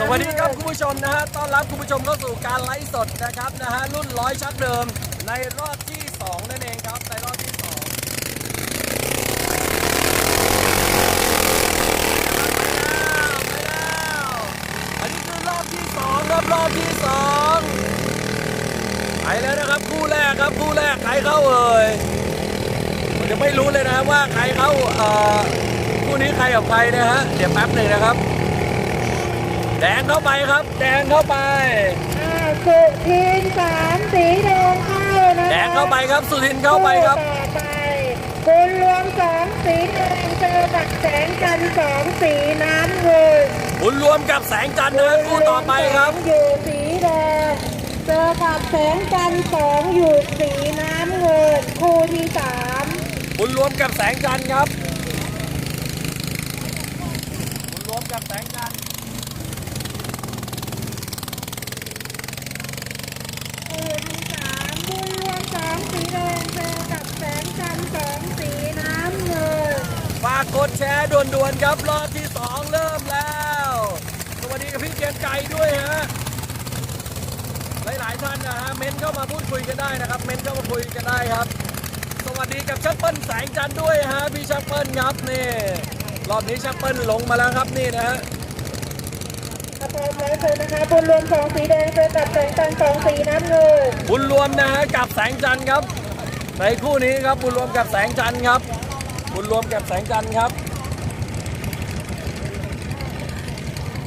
สวัสดีครับคุณผู้ชมนะฮะ ต้อนรับคุณผู้ชมเข้าสู่การไลฟ์สดนะครับนะฮะ รุ่นร้อยชักเดิมในรอบที่ 2 นั่นเองครับ ในรอบที่2อันนี้คือรอบที่2ครับรอบที่2ไปแล้วนะครับคู่แรกครับคู่แรกใครเข้าเอ่ยผมจะไม่รู้เลยนะว่าใครเข้าเอ่อคู่นี้ใครกับใครนะฮะ เดี๋ยวแป๊บหนึ่งนะครับ แดงเข้าไปครับ แดงเข้าไป อ่าสุทินสามสีแดงเข้านะคะแดงเข้าไปครับ สุทินเข้าไปครับ ต่อไปคุณรวมสองสีแดงเจอกับแสงจันทร์สองสีน้ำเงินบุญรวมกับแสงจันทร์นะคู่ต่อไปครับณวมสองอยู่สีแดงเจอกับแสงจันทร์สองอยู่สีน้ำเงินคู่ที่สามบุญรวมกับแสงจันทร์ครับบุญรวมกับแสงจันทร์ คู่ที่สามบุญรวมสองสีแดงเจอกับแสงจันทร์สองสีน้ำเงิน ฝากกดแชร์ด่วนๆ ครับรอบที่ 2 เริ่มแล้ว สวัสดีกับพี่เกรียงไก่ด้วยฮะหลายๆท่านนะฮะเม้นเข้ามาพูดคุยกันได้นะครับ เม้นเข้ามาคุยกันได้ครับ สวัสดีกับชักเปิ้ลแสงจันทร์ด้วยฮะพี่ชักเปิ้ลครับนี่รอบนี้ชักเปิ้ลลงมาแล้วครับนี่นะฮะกระโปรงแล้วเธอนะคะบุญรวมสองสีแดงเจอกับแสงจันทร์สองสีน้ำเงินบุญรวมนะฮะกับแสงจันทร์ครับในคู่นี้ครับบุญรวมกับแสงจันทร์ครับ บุญรวมกับแสงจันทร์ครับ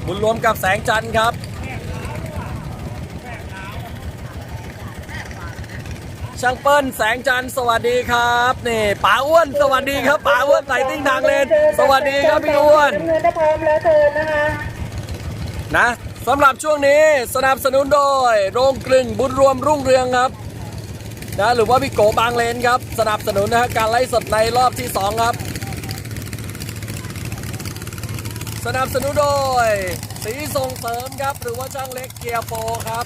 บุญรวมกับแสงจันทร์ครับ ช่างเปิ้ลแสงจันทร์สวัสดีครับนี่ป๋าอ้วนสวัสดีครับป๋าอ้วนไต่ติ้งทางเลนสวัสดีครับพี่อ้วนน้ำเงินถ้าพร้อมแล้วเธอนะคะนะสำหรับช่วงนี้สนับสนุนโดย โรงกลึงบุญรวมรุ่งเรืองครับนะหรือว่าพี่โกบางเลนครับ สนับสนุนนะฮะการไล่สดในรอบที่ 2 ครับ สนับสนุนโดย สีส่งเสริมครับ หรือว่าช่างเล็กเกียร์โฟครับ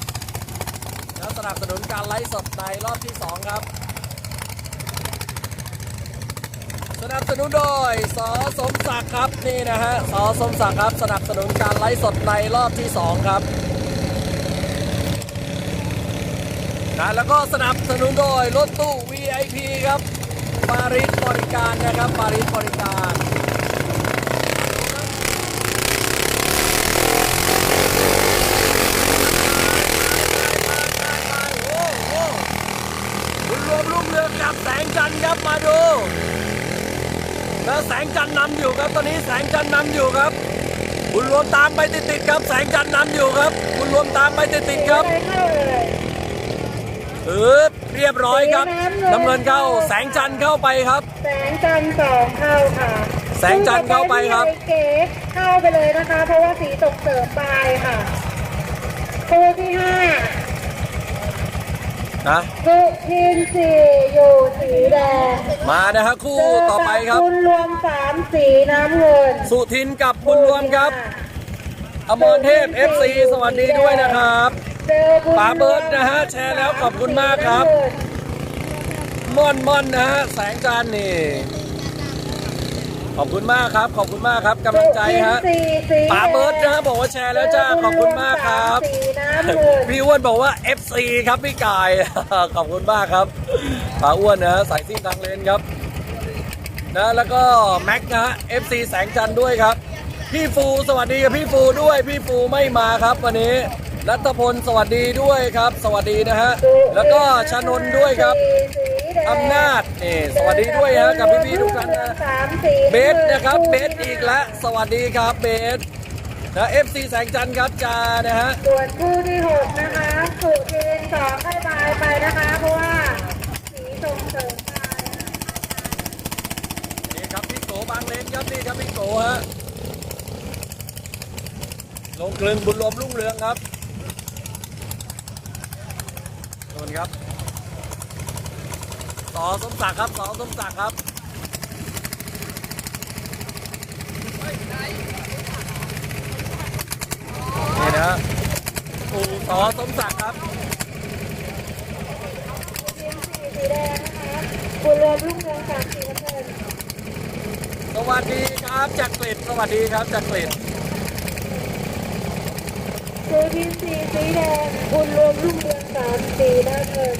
และสนับสนุนการไล่สดในรอบที่ 2 ครับ สนับสนุนโดยสอสมศักดิ์ครับนี่นะฮะสอสมศักดิ์ครับ สนับสนุนการไลฟ์สดในรอบที่ 2 ครับนะแล้วก็สนับสนุนโดยรถตู้ VIP ครับปาริสบริการนะครับปาริสบริการโอ้โหคุณรวมรุ่งเรืองกับแสงจันทร์ครับ มาดูแล้วแสงจันทร์นำอยู่ครับ ตอนนี้แสงจันทร์นำอยู่ครับ บุญรวมตามไปติดๆครับ แสงจันทร์นำอยู่ครับ บุญรวมตามไปติดๆครับสีอะไรเข้าเลยเออเรียบร้อยครับน้ำเงินเข้า แสงจันทร์เข้าไปครับ แสงจันทร์สองเข้าค่ะ แสงจันทร์เข้าไปครับซึ่งต่อที่ไอเก๋เข้าไปเลยนะคะ เพราะว่าสีตกเสริมไปค่ะคู่ที่ห้า นะสุทินสี่อยู่สีแดงมานะฮะคู่ต่อไปครับคุณรวมสามสีน้ำเงิน สุทินกับบุญรวมครับ อมรเทพ FC สวัสดีด้วยนะครับเจอบุญป๋าเบิร์ดนะฮะแชร์แล้วขอบคุณมากครับม่อนม่อนนะฮะแสงจันทร์นี่ขอบคุณมากครับ ขอบคุณมากครับกำลังใจฮะสุทินสี่สีป๋าเบิร์ด แชร์แล้วจ้าขอบคุณมากครับสีน้ำเงินพี่อ้วนบอกว่า FC ครับพี่กายขอบคุณมากครับป๋าอ้วนนะฮะสายซิ่งทางเลนครับนะแล้วก็แม็กนะฮะ FC แสงจันทร์ด้วยครับ พี่ฟูสวัสดีกับพี่ฟูด้วย พี่ฟูไม่มาครับวันนี้รัตพลสวัสดีด้วยครับ สวัสดีนะฮะแล้วก็ชนนท์ด้วยครับสีแดงอำนาจนี่สวัสดีด้วยฮะกับพี่ๆทุกท่านนะสามสีเบสนะครับเบสอีกแล้วสวัสดีครับเบส นะ FC แสงจันทร์ครับจานะฮะส่วนคู่ที่หกนะคะสุทินสองให้บายไปนะคะเพราะว่าสีส่งเสริมไปนี่ครับพี่โกบางเลนครับนี่ครับพี่โกฮะลงกลึงบุญรวมรุ่งเรืองครับโดนครับสอสมศักดิ์ครับสอสมศักดิ์ครับ นี่นะฮะปู่สอสมศักดิ์ครับทีมสีสีแดงนะคะคุณรวมลูกเมืองสามสีน้ำเงินสวัสดีครับจากกลิดสวัสดีครับจากกลิดดูทีมสีสีแดงบุญรวมรุ่งเรืองสามสีน้ำเงิน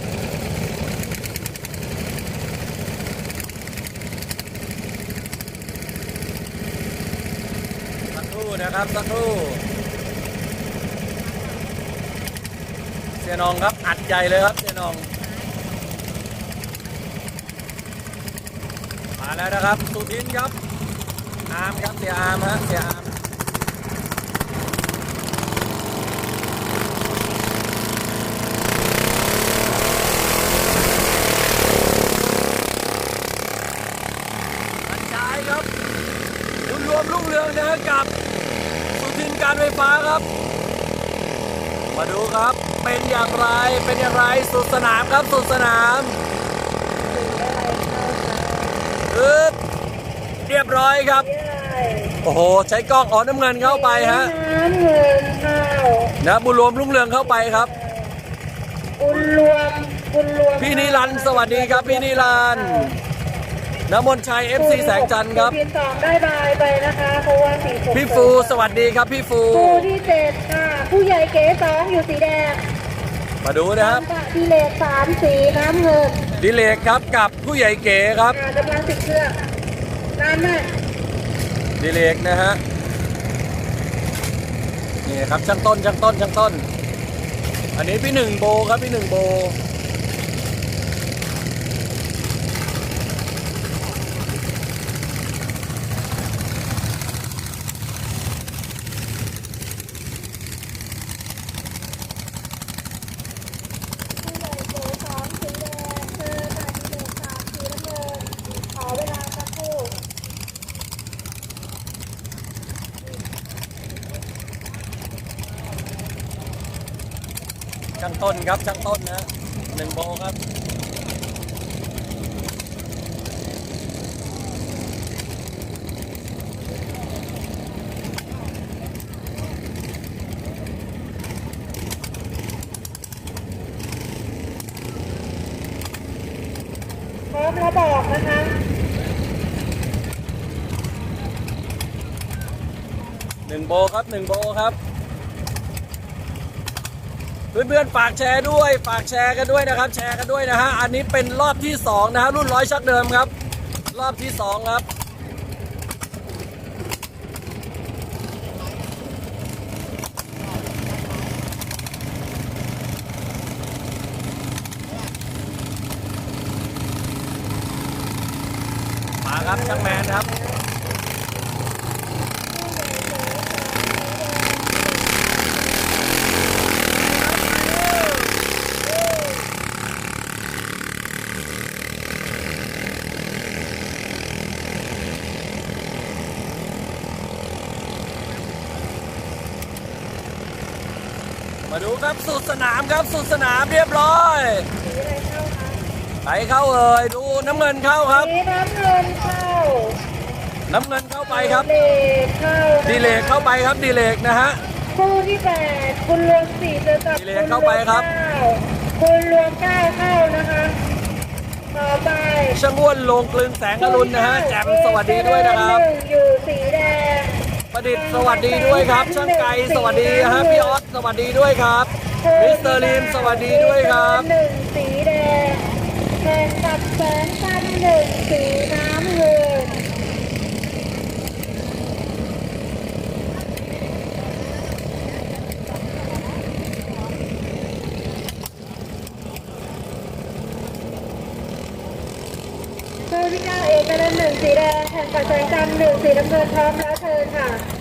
สักครู่นะครับสักครู่ สียนองครับอัดใหญ่เลยครับเสียนอง มาแล้วนะครับสุทินครับอาร์มครับเสียอาร์มฮะเสียอาร์มกระจครับบุญรวมรุ่งเรืองนะฮะกับสุทินการไฟฟ้าครับ มาดูครับ เป็นอย่างไรเป็นอย่างไรสุดสนามครับสุดสนามอึ๊บเรียบร้อยครับ โอ้โห ใช้กล้องอ๋อน้ำเงินเข้าไปฮะน้ำเงินเข้านะบุญรวมรุ่งเรืองเข้าไปครับบุญรวมบุญรวมพี่นิรันดร์สวัสดีครับพี่นิรันดร์น้ำมนต์ชัย FC แสงจันทร์ครับทีมสองได้บายไปนะคะเพราะว่าสีผมพี่ฟูสวัสดีครับพี่ฟูฟูที่เจ็ดค่ะ ผู้ใหญ่เก๋สองอยู่สีแดง มาดูนะครับลำบะดีเลกสามสีน้ำเงินดิเลกครับกับผู้ใหญ่เก๋ครับอ่ากำลังติดเครื่องนานมากดิเลกนะฮะนี่ครับช่างต้นช่างต้นช่างต้น อันนี้พี่หนึ่งโบครับพี่หนึ่งโบ ผู้ใหญ่เก๋สองสีแดงเจอค่ะดีเลกสามสีน้ำเงินขอเวลาสักครู่ ช่าง ต้นครับช่างต้นนะหนึ่งโบครับพร้อมแล้วบอกนะคะหนึ่งโบครับหนึ่งโบครับ เพื่อนๆฝากแชร์ด้วย ฝากแชร์กันด้วยนะครับ แชร์กันด้วยนะฮะ อันนี้เป็นรอบที่สองนะฮะรุ่นร้อยชักเดิมครับ รอบที่สองครับมาครับช่างแมนครับ มาดูครับสุดสนามครับสุดสนามเรียบร้อยสีอะไรเข้าคะใครเข้าเอ่ยดูน้ำเงินเข้าครับ สีน้ำเงินเข้าน้ำเงินเข้าไปครับ เลกเข้าดีเลกเข้าไปครับดีเลกนะฮะ คู่ที่แปดคุณรวมสี่เจอกับดีเลกเข้าไปครับ คุณรวมเก้าเข้านะคะต่อไปช่างอ้วนลงกลึงแสงอรุณนะฮะแจ่มสวัสดีด้วยนะครับ หนึ่งอยู่สีแดง ประดิษฐ์สวัสดีด้วยครับ ช่างไก่สวัสดีนะฮะพี่ออส สวัสดีด้วยครับ มิสเตอร์ลีมสวัสดีด้วยครับ หนึ่งสีแดงแข่งกับแสงจันทร์หนึ่งสีน้ำเงินคู่ที่เก้าเอกนันท์หนึ่งสีแดงแข่งกับแสงจันทร์หนึ่งสีน้ำเงินพร้อมแล้วเชิญค่ะนะ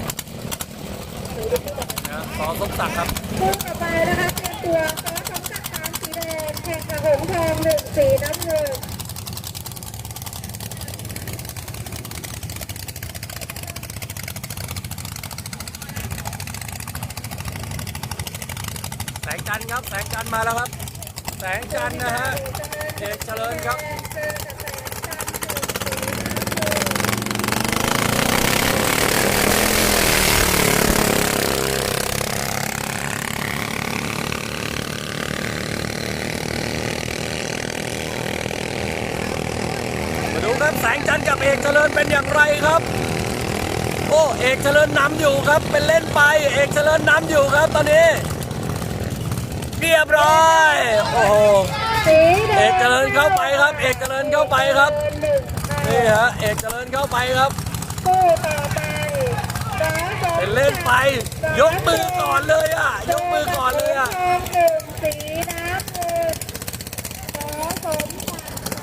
สอสมศักดิ์ครับคู่ต่อไปนะคะเป็นตัวซอสสมศักดิ์สามสีแดงแข่งกับหงส์ทองหนึ่งสีน้ำเงินแสงจันทร์ครับ แสงจันทร์มาแล้วครับ แสงจันทร์นะฮะเอกเจริญครับ เจอกับแสงจันทร์หนึ่งสีน้ำเงิน มาดูครับแสงจันทร์กับเอกเจริญเป็นอย่างไรครับ โอ้เอกเจริญนำอยู่ครับ เป็นเล่นไป เอกเจริญนำอยู่ครับตอนนี้ เรียบร้อย โอ้โหสีแดงเอกเจริญเข้าไปครับ เอกเจริญเข้าไปครับเดินหนึ่งค่ะนี่ฮะเอกเจริญเข้าไปครับคู่ต่อไปสอสมเป็นเล่นไป ยกมือก่อนเลยอะ ยกมือก่อนเลยอะ ทองหนึ่งสีน้ำเงินสอสมส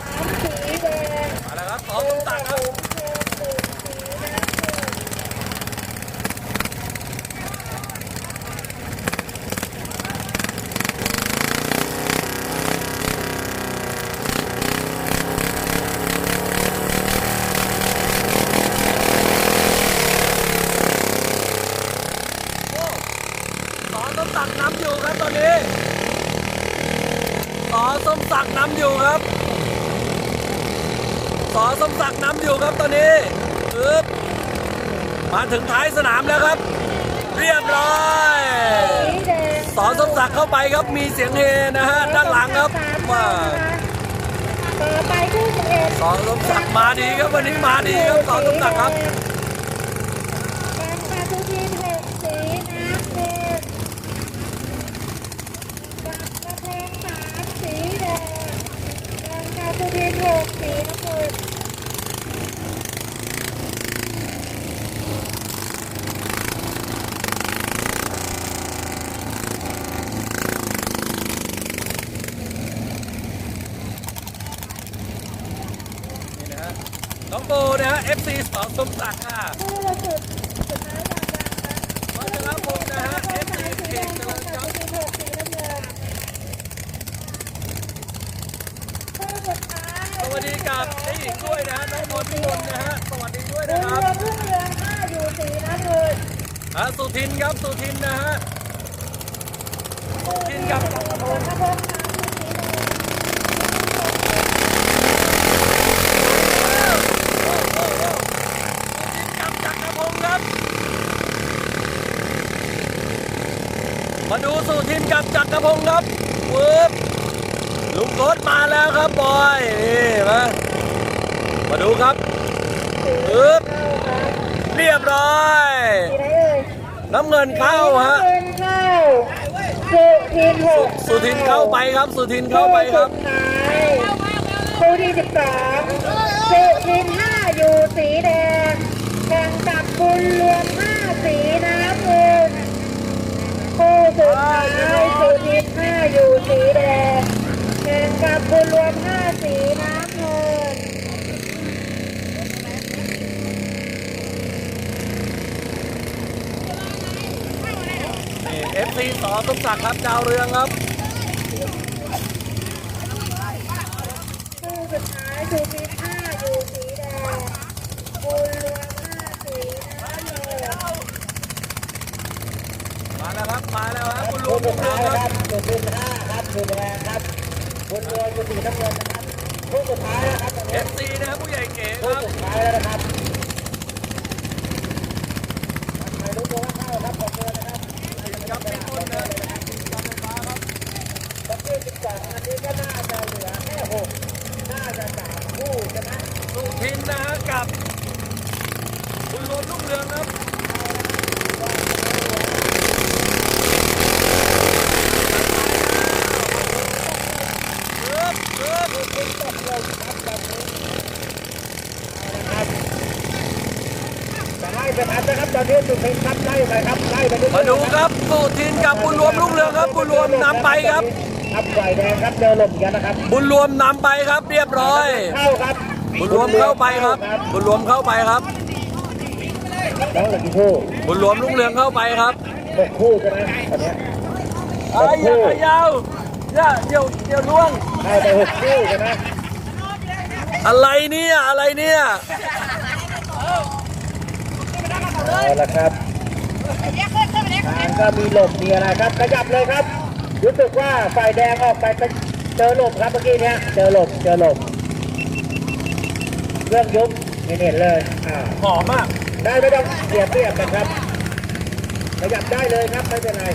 ามสีแดง มาแล้วครับสองสมศักดิ์ครับ หงทองหนึ่งสีน้ำเงิน โอ้สอสมศักดิ์นำอยู่ครับตอนนี้สอสมศักดิ์นำอยู่ครับสอสมศักดิ์นำอยู่ครับตอนนี้ปึ๊บมา ถึงท้ายสนามแล้วครับ เรียบร้อยสีแดงสอสมศักดิ์เข้าไปครับมีเสียงเฮนะฮะด้านหลังครับว่าต่อไปคู่สิบเอ็ดสอสมศักดิ์มาดีครับวันนี้มาดีครับสอสมศักดิ์ครับ แดงปาทูทีนหกสีน้ำเงินกับกระเพงสามสีแดงแดงปาทูทีนหกสีน้ำเงิน นี่นะฮะน้องโบนะฮะ FC สอสมศักดิ์ค่ะสวัชรพงศ์นะฮะ FC สีเอแดกงเจกัริบญคปารับทูทีนหกสีน้ำเงินคู่สุดท้าสวัสดีกับนี่อีกด้วยนะฮะน้องมนพิมลนะฮะสวัสดีด้วยนะครับเรือเรือ้าอยู่สีน้ำเงินอะสุทินครับสุทินนะฮะสุทินกับจักรพงศ์ กระเพงสามสีแดง กับจักรพงศ์ครับ มาดู สุทินกับจักรพงศ์ครับปึ๊บลุงโคตมาแล้วครับบอยนี่มามาดูครับปึ๊บเรียบร้อยสีไหนเอ่ยน้ำเงินเข้าฮะเงินเข้าสุทินหกสุทินเข้าไปครับ สุทินเข้าไปครับสุดท้ายคู่ที่สิบสองสุทินห้าอยู่สีแดงแข่งกับบุญรวมห้าสีน้ำเงินคู่สุดท้ายสุทินห้าอยู่สีแดงแข่งกับบุญรวมห้าสีน้ำเงิน นี่ FC สอสมศักดิ์ครับดาวเรืองครับคู่สุดท้ายสุทินห้าอยู่สีแดงบุญรวมห้าสีน้ำเงินมาแล้วครับมาแล้วครับคุณลุงคุณเรืองครับจุดที่ห้าครับจุดแรงครับบนเรือจุดสีน้ำเงินนะครับคู่สุดท้ายนะครับตอนนี้นะครับผู้ใหญ่เก๋ครับคู่สุดท้ายแล้วนะครับใครรู้ตัวว่าเข้าครับขอบคุณนะครับ ครับพี่ต้นนะการไฟฟ้าครับตอนที่สองอันนี้ก็น่าจะเหลือแค่หกน่าจะสามคู่ชนะสุทินนะกับ คุณรวมรุ่งเรืองครับเกือบเกือบ จะไล่ไปทันนะครับตอนนี้สุดท้ายครับไล่ไปครับไล่ไปเรื่อยๆ มาดูครับสุทินกับบุญรวมรุ่งเรืองครับ บุญรวมนำไปครับครับฝ่ายแดงครับเดินหลบกันนะครับบุญรวมนำไปครับ เรียบร้อยเข้าครับบุญรวมเข้าไปครับ บุญรวมเข้าไปครับแล้วเหลือกี่คู่บุญรวมรุ่งเรืองเข้าไปครับหกคู่ใช่ไหมตอนเนี้ยไอ้ยอย่าเขยาวอย่าเดี๋ยวเดี๋ยวล่วงได้ไปหกคู่ใช่ไหมอะไรเนี่ยอะไรเนี่ย เอาละครับทางก็มีหลบมีอะไรครับ ขยับเลยครับ รู้สึกว่าฝ่ายแดงออกไปเป็นเจอหลบครับเมื่อกี้เนี้ยเจอหลบเจอหลบเครื่องยุบไม่เห็นเลยอ่าหอมมาก ได้ไม่ต้องเสียเปรียบกันครับ ขยับได้เลยครับไม่เป็นไร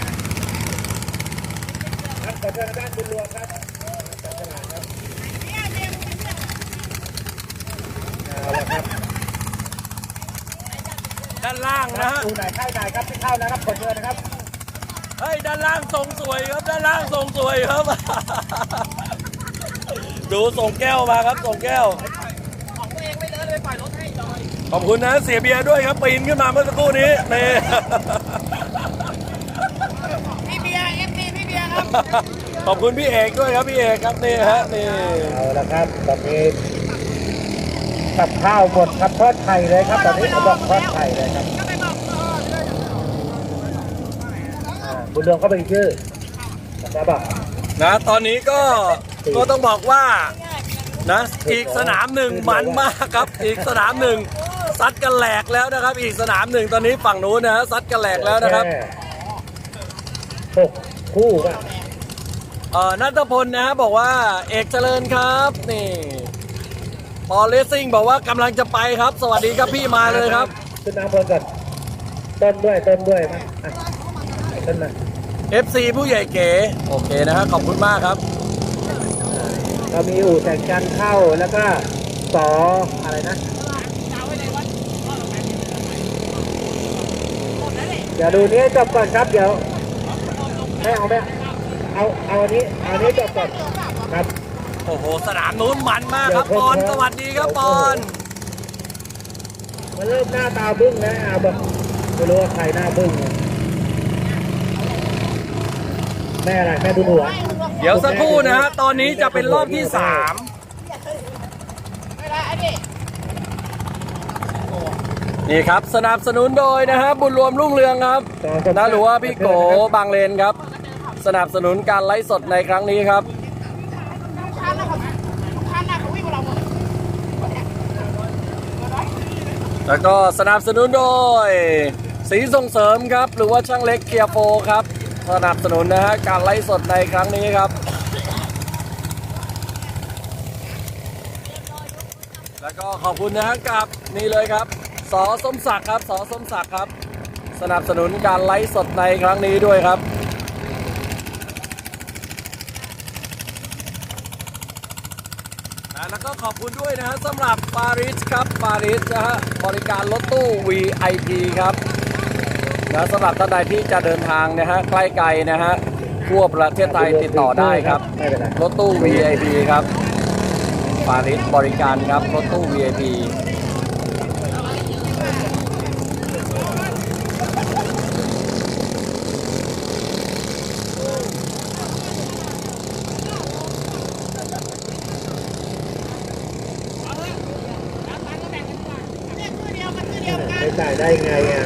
ครับขอเชิญด้านบุญรวมครับจับฉลากครับเอาละครับด้านล่างนะฮะดูไหนเข้าไหนครับที่เข้านะครับกดเงินนะครับเฮ้ยด้านล่างทรงสวยครับด้านล่างทรงสวยครับ ดูส่งแก้วมาครับส่งแก้ว ของตัวเองไม่เลอะเลยปล่อยรถให้จอยขอบคุณนะเสียเบียร์ด้วยครับปีนขึ้นมาเมื่อสักครู่นี้นี่พี่เบียร์เอฟซีพี่เบียร์ครับ ขอบคุณพี่เอกด้วยครับพี่เอกครับนี่ฮะนี่เอาละครับตอนนี้ กับข้าวหมดครับทอดไข่เลยครับตอนนี้เขาบอกทอดไข่เลยครับก็ไปบอกเอออ่าบุญเรืองเขาเป็นชื่อนะครับบอกนะตอนนี้ก็ก็ต้องบอกว่านะอีกสนามหนึ่งมันมากครับ อีกสนามหนึ่งซัดกันแหลกแล้วนะครับ อีกสนามหนึ่งตอนนี้ฝั่งนู้นนะฮะซัดกันแหลกแล้วนะครับหกคู่ป่ะเอ่อนัทพลนะฮะบอกว่าเอกเจริญครับนี่ พอเลสซิ่งบอกว่ากำลังจะไปครับ สวัสดีครับพี่มาเลยครับ ขึ้นน้ำบนก่อนต้นด้วยต้นด้วยมาอะต้นมา FC ผู้ใหญ่เก๋โอเคนะฮะขอบคุณมากครับ เรามีอู่แต่งกันเข้าแล้วก็สออะไรนะเดี๋ยวดูนี้จบก่อนครับเดี๋ยวไม่เอาไม่เอาเอาอันนี้เอาอันนี้จบก่อนครับ โอ้โห สนามนู้นมันมากครับปอนสวัสดีครับปอนมันเริ่มหน้าตาบึ้งแล้วอาบอกไม่รู้ว่าใครหน้าบึ้งเนี่ยแม่อะไรแม่บุญหัวเดี๋ยวสักครู่นะฮะตอนนี้จะเป็นรอบที่สามไม่ได้ไอ้ดินี่ครับสนับสนุนโดยนะฮะบุญรวมรุ่งเรืองครับนะหรือว่าพี่โกบางเลนครับ สนับสนุนการไลฟ์สดในครั้งนี้ครับ ทุกคันนะครับทุกคันนะเขาวิ่งกับเราหมด แล้วก็สนับสนุนโดย สีส่งเสริมครับ หรือว่าช่างเล็กเกียร์โฟครับ สนับสนุนนะฮะการไลฟ์สดในครั้งนี้ครับ แล้วก็ขอบคุณนะฮะกับนี่เลยครับสอสมศักดิ์ครับสอสมศักดิ์ครับ สนับสนุนการไลฟ์สดในครั้งนี้ด้วยครับ อ่า แล้วก็ขอบคุณด้วยนะฮะสำหรับปาริสครับปาริสนะฮะบริการรถตู้ VIP ครับนะสำหรับท่านใดที่จะเดินทางนะฮะใกล้ไกลนะฮะทั่วประเทศไทยติดต่อได้ครับรรถตู้ VIP ครับปาริสบริการครับรถตู้ VIP ไม่จ่ายได้ไงอะ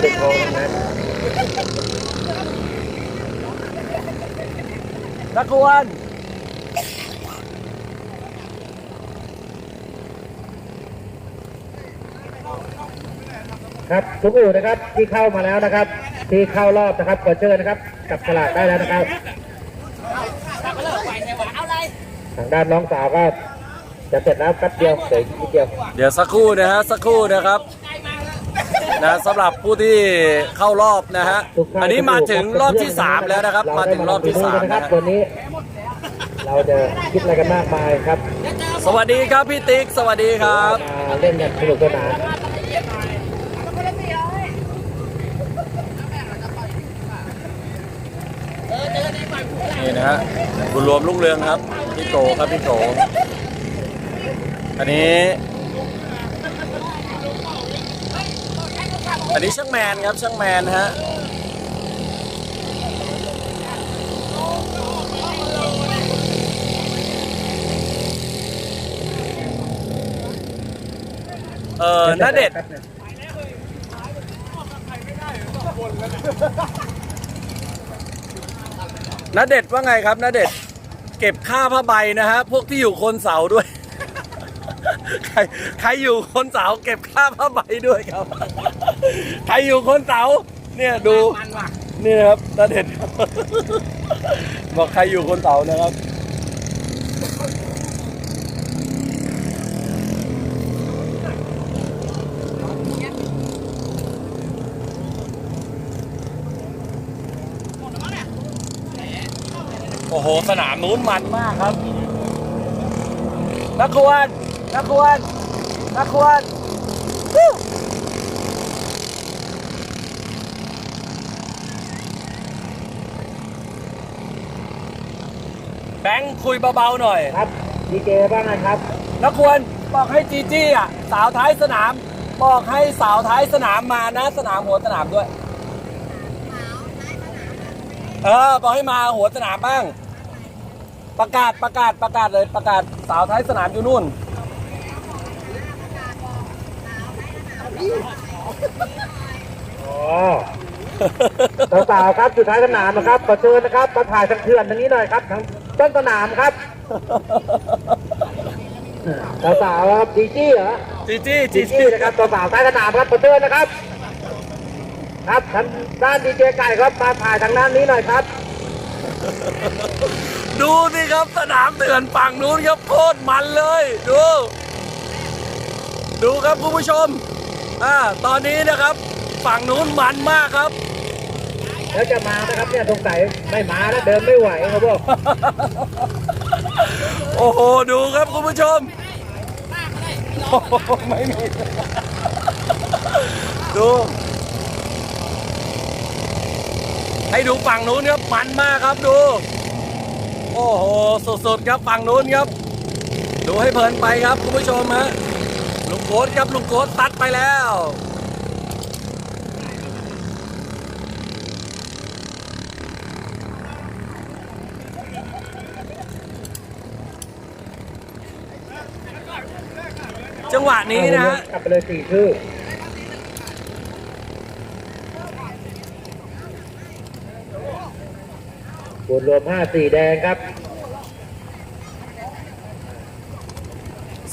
เป็นเงินเป็นทองนั้นนักวนครับทุกอู่นะครับที่เข้ามาแล้วนะครับ ที่เข้ารอบนะครับกดเชิญนะครับจับฉลากได้แล้วนะครับทางด้านน้องสาวก็จะเสร็จแล้วแป๊บเดียวเดี๋ยวนิดเดียว เดี๋ยวสักครู่นะฮะสักครู่นะครับ นะสำหรับผู้ที่เข้ารอบนะฮะทุกท่อันนี้มาถึงรอบที่ 3 แล้วนะครับ มาถึงรอบที่เได้3นะคนะรับฮะวันนี้ เราจะคิดอะไรกันมากมายครับ สวัสดีครับพี่ติ๊กสวัสดีครับมาเล่นกันสนุกสนานนี่นะฮะบุญรวมรุ่งเรืองครับพี่โกครับพี่โกอันนี้ อันนี้ช่างแมนครับช่างแมนฮะเออนาเด็ดนาเด็ดว่าไงครับนาเด็ดเก็บค่าผ้าใบนะฮะพวกที่อยู่คนเสาด้วย ใครใครอยู่คนเสาเก็บค่าผ้าใบด้วยครับ รอยู่คนเสาเนี่ยดูมันว่ะนี่นะครับนาเด็ดบอกใครอยู่คนเสานะครับ โอ้โห สนามนู้นมันมากครับ นักควรนักควรนักควรวู้ แบง ค์คุยเบาๆหน่อย ครับดีเจบ้างนะครับแล้วควรบอกให้จีจี้อะสาวท้ายสนาม บอกให้สาวท้ายสนามมานะ สนามหัวสนามด้วย เออบอกให้มาหัวสนามบ้าง ประกาศประกาศประกาศเลยประกาศสาวท้ายสนามอยู่นู่น อ๋อสาวๆครับสุดท้ายสนามนะครับขอเชิญนะครับมาถ่ายทางเขื่อนทางนี้หน่อยครับทาง ต้นสนามครับสาวๆครับจีจี้เหรอจีจี้จีจีจี้จี้นะครับสาวๆท้ายสนามครับขอเชิญนะครับ ครับทางด้านดีเจไก่ครับมาถ่ายทางด้านนี้หน่อยครับดูสิครับสนามเถื่อนฝั่งนู้นครับโคตรมันเลย ดู ดูครับคุณผู้ชมอ่าตอนนี้นะครับ ฝั่งนู้นมันมากครับ แล้วจะมานะครับเนี่ยสงสัยไม่มาแล้วเดินไม่ไหวเขาบอกโอ้โหดูครับคุณผู้ชมโอ้โหไม่มีดู ให้ดูฝั่งนู้นครับมันมากครับดู โอ้โหสุดๆครับฝั่งนู้นครับ ดูให้เพลินไปครับคุณผู้ชมฮะลุงโกดครับลุงโกดตัดไปแล้ว งหวะนี้นะฮะกลับไปเลยสี่ชื่อบุญรวมห้าสี่แดงครับ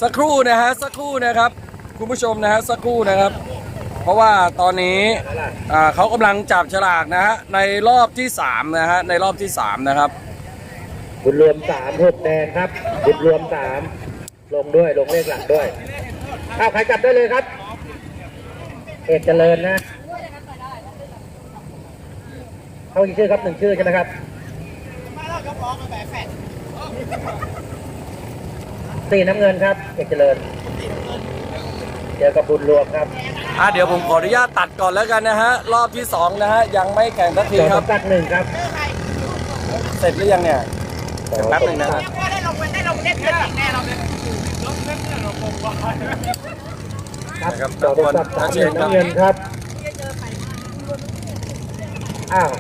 สักครู่นะฮะ สักครู่นะครับ คุณผู้ชมนะฮะ สักครู่นะครับ เพราะว่าตอนนี้อ่าเขากำลังจับฉลากนะฮะ ในรอบที่สามนะฮะ ในรอบที่สามนะครับบุญรวมสามหกแดงครับบุญรวมสามลงด้วยลงเลขหลักด้วย ข้าวใครจับได้เลยครับเอกเจริญนะเขาอีกชื่อครับหนึ่งชื่อใช่ไหมครับสีน้ำเงินครับเอกเจริญเจอกับบุญรวมครับอะเดี๋ยวผมขออนุญาตตัดก่อนแล้วกันนะฮะรอบที่สองนะฮะยังไม่แข่งสักทีจอครับสำกัดหนึ่งครับ เสร็จหรือยังเนี่ยแป๊บหนึ่งนะได้ลงได้ลงเล่นเพื่อนแน่เราเลย ครับครับจอสำกัดสามหนึ่งน้ำเงินครับ อ้าว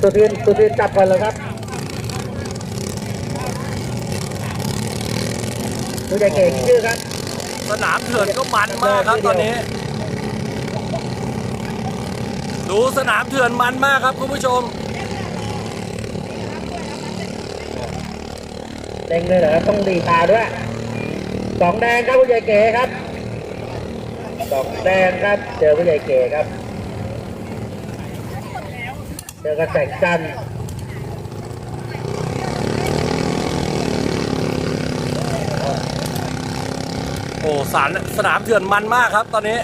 สุทินสุทินจับก่อนเลยครับดูใจเก่งชื่อครับ สนามเถื่อนก็มันมากครับตอนนี้ ดูสนามเถื่อนมันมากครับคุณผู้ชมเด้งเลยเหรอครับต้องดีตาด้วย สองแดงครับผู้ใหญ่เก๋ครับสองแดงครับเจอผู้ใหญ่เก๋ครับ เจอกระแสงจันทร์โอ้สารสนามเถื่อนมันมากครับตอนนี้